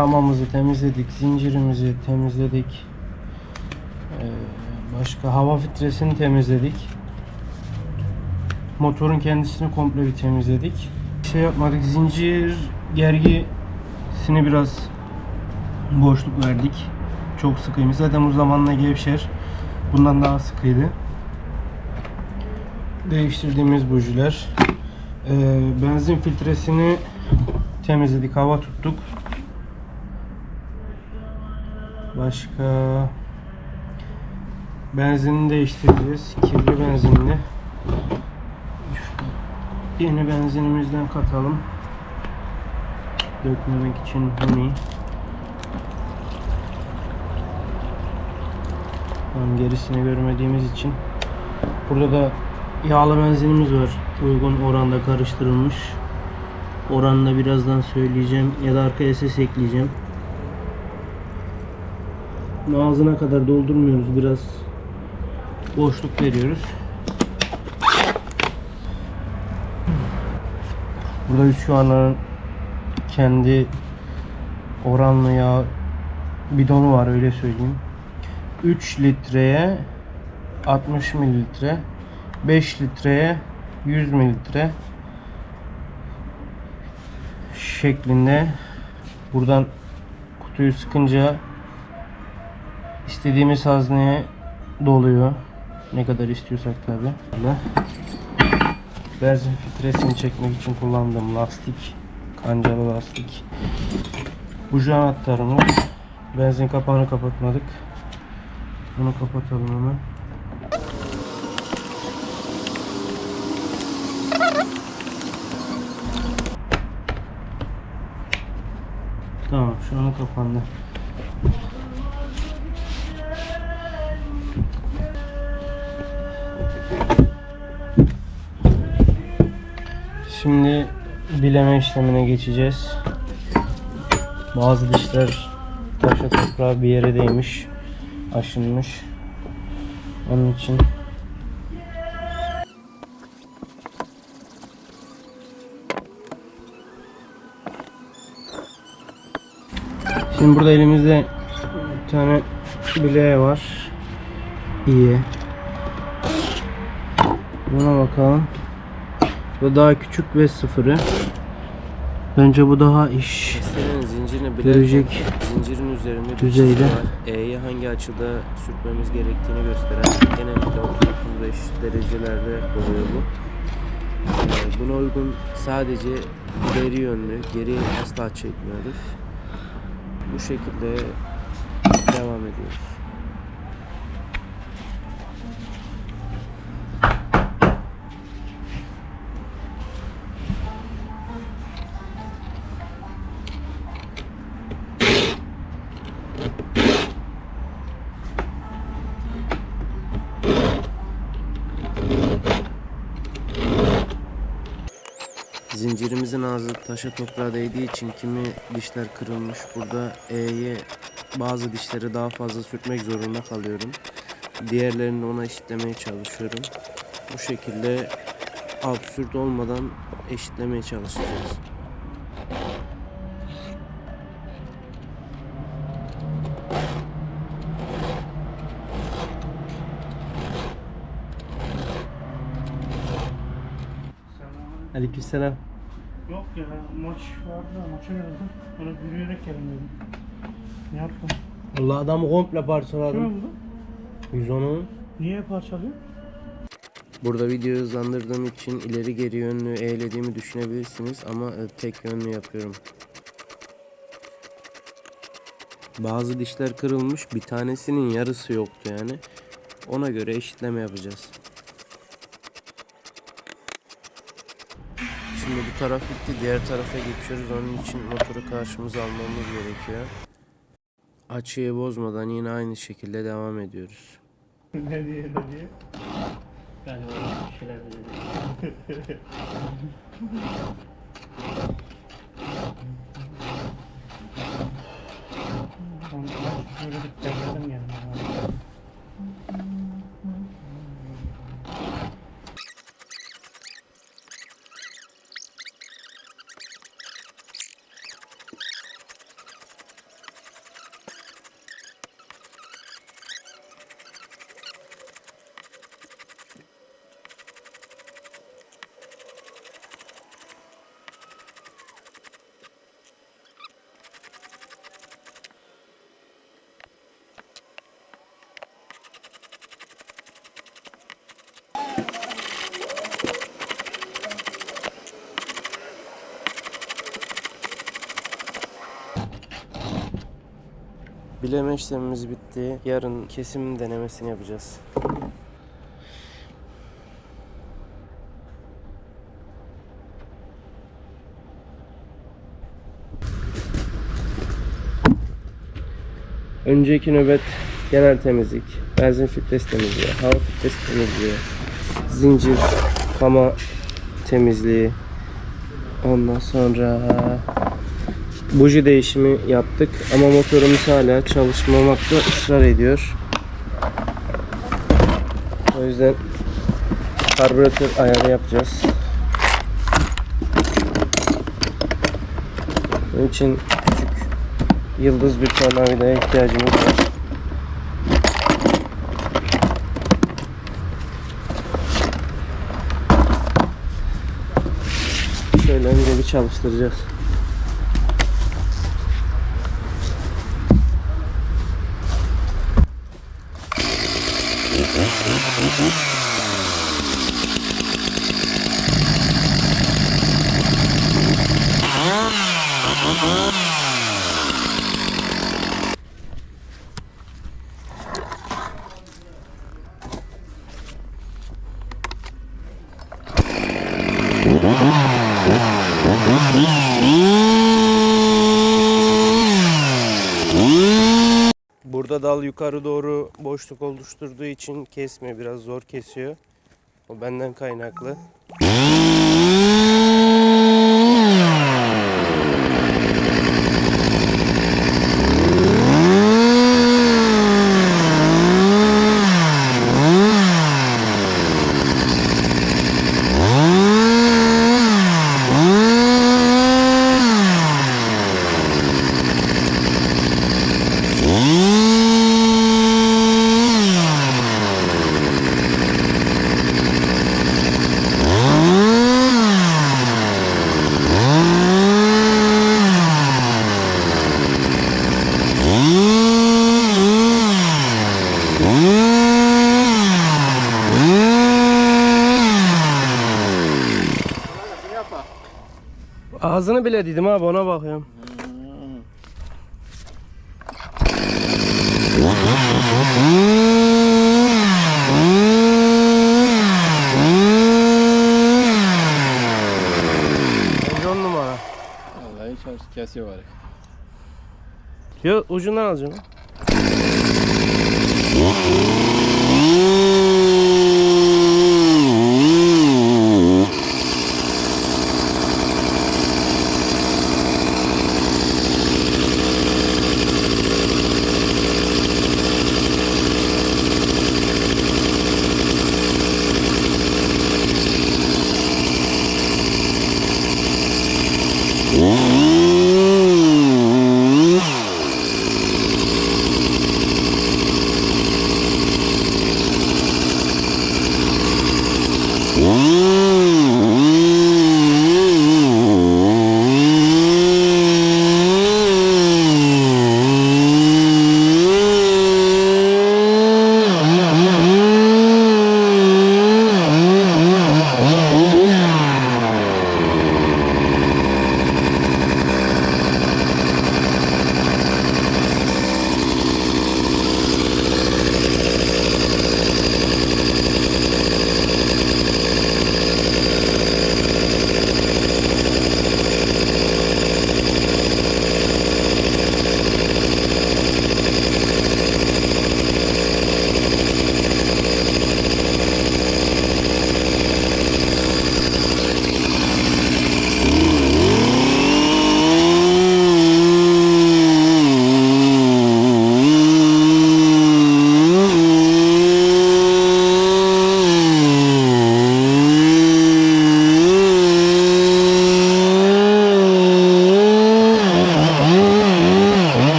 kamamızı temizledik, zincirimizi temizledik. Ee, başka hava filtresini temizledik. Motorun kendisini komple bir temizledik. Şey yapmadık, zincir gergisini biraz boşluk verdik. Çok sıkıymış. Zaten bu zamanla gevşer. Bundan daha sıkıydı. Değiştirdiğimiz bujiler. Ee, benzin filtresini temizledik, hava tuttuk. Başka benzinini değiştireceğiz. Kirli benzinli. Yeni benzinimizden katalım. Dökmemek için honey. Tamam, gerisini görmediğimiz için. Burada da yağlı benzinimiz var. Uygun oranda karıştırılmış. Oranını da birazdan söyleyeceğim ya da arkaya ses ekleyeceğim. Ağzına kadar doldurmuyoruz. Biraz boşluk veriyoruz. Burada anların kendi oranlı yağ bidonu var öyle söyleyeyim. 3 litreye 60 mililitre 5 litreye 100 mililitre şeklinde buradan kutuyu sıkınca istediğimiz hazneye doluyor. Ne kadar istiyorsak tabi. Benzin filtresini çekmek için kullandığım lastik. Kancalı lastik. Buji anahtarımız. Benzin kapağını kapatmadık. Bunu kapatalım hemen. Tamam şu an kapandı. Şimdi bileme işlemine geçeceğiz. Bazı dişler taşa toprağa bir yere değmiş, aşınmış. Onun için Şimdi burada elimizde bir tane bileğe var. İyi. Buna bakalım. Bu daha küçük ve sıfırı. Bence bu daha iş. Senin zincirini Görecek zincirin üzerinde bir düzeyde. çizgi var. E'ye hangi açıda sürtmemiz gerektiğini gösteren genellikle 30-35 derecelerde oluyor bu. Ee, buna uygun sadece ileri yönlü, geri asla çekmiyoruz. Bu şekilde devam ediyoruz. Zincirimizin ağzı taşa toprağa değdiği için kimi dişler kırılmış. Burada E'ye bazı dişleri daha fazla sürtmek zorunda kalıyorum. Diğerlerini ona eşitlemeye çalışıyorum. Bu şekilde absürt olmadan eşitlemeye çalışacağız. Aleykümselam. Yok ya maç vardı da maça geldim. Böyle yürüyerek geldim dedim. Ne yaptın? Allah adamı komple Kim parçaladım. oldu? 110'u. Niye parçalıyor? Burada videoyu hızlandırdığım için ileri geri yönlü eğlediğimi düşünebilirsiniz ama e, tek yönlü yapıyorum. Bazı dişler kırılmış, bir tanesinin yarısı yoktu yani. Ona göre eşitleme yapacağız. Şimdi bu taraf bitti, diğer tarafa geçiyoruz. Onun için motoru karşımıza almamız gerekiyor. Açıyı bozmadan yine aynı şekilde devam ediyoruz. ne diye ne diye? Galiba bir şeyler dedi. Onu ben şöyle bir devledim yani. Bileme işlemimiz bitti. Yarın kesim denemesini yapacağız. Önceki nöbet genel temizlik, benzin filtresi temizliği, hava filtresi temizliği, zincir, kama temizliği. Ondan sonra buji değişimi yaptık ama motorumuz hala çalışmamakta ısrar ediyor. O yüzden karbüratör ayarı yapacağız. Bunun için küçük yıldız bir tornavidaya ihtiyacımız var. Şöyle önce bir çalıştıracağız. Mm-hmm. Dal yukarı doğru boşluk oluşturduğu için kesmiyor. Biraz zor kesiyor. O benden kaynaklı. Ağzını bile dedim abi ona bakıyorum. Bence on numara. Vallahi çalış kesiyor var. Yo ucundan alacağım.